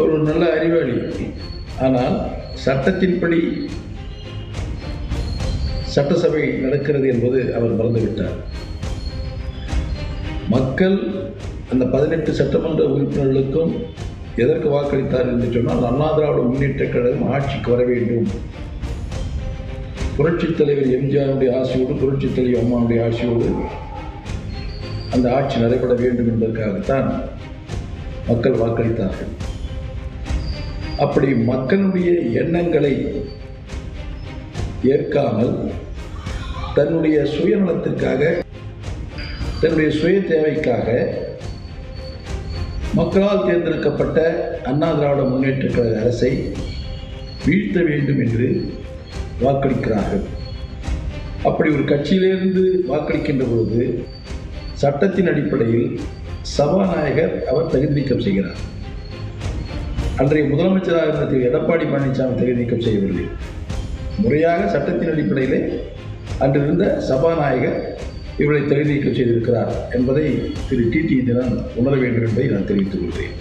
அவர் ஒரு நல்ல அறிவாளி. ஆனால் சட்டத்தின்படி சட்டசபை நடக்கிறது என்பது அவர் மறந்துவிட்டார். மக்கள் அந்த பதினெட்டு சட்டமன்ற உறுப்பினர்களுக்கும் எதற்கு வாக்களித்தார் என்று சொன்னால் அண்ணா திராவிட முன்னேற்ற கழகம் ஆட்சிக்கு வர வேண்டும். புரட்சித் தலைவர் எம்ஜிஆருடைய ஆட்சியோடு புரட்சித் தலைவர் அம்மாவுடைய ஆட்சியோடு அந்த ஆட்சி நடைபெற வேண்டும் என்பதற்காகத்தான் மக்கள் வாக்களித்தார்கள். அப்படி மக்களுடைய எண்ணங்களை ஏற்காமல் தன்னுடைய சுயநலத்திற்காக தன்னுடைய சுய தேவைக்காக மக்களால் தேர்ந்தெடுக்கப்பட்ட அண்ணா திராவிட முன்னேற்ற கழக அரசை வீழ்த்த வேண்டும் என்று வாக்களிக்கிறார்கள். அப்படி ஒரு கட்சியிலிருந்து வாக்களிக்கின்ற பொழுது சட்டத்தின் அடிப்படையில் சபாநாயகர் அவர் தகுதி நீக்கம் செய்கிறார். அன்றைய முதலமைச்சராக இருந்த திரு எடப்பாடி பழனிசாமி தகுதி நீக்கம் செய்யவில்லை. முறையாக சட்டத்தின் அடிப்படையிலே அன்றிருந்த சபாநாயகர் இவரை தகுதி நீக்கம் செய்திருக்கிறார் என்பதை திரு டிடி தினம் உணர வேண்டும் என்பதை நான் தெரிவித்துக் கொள்கிறேன்.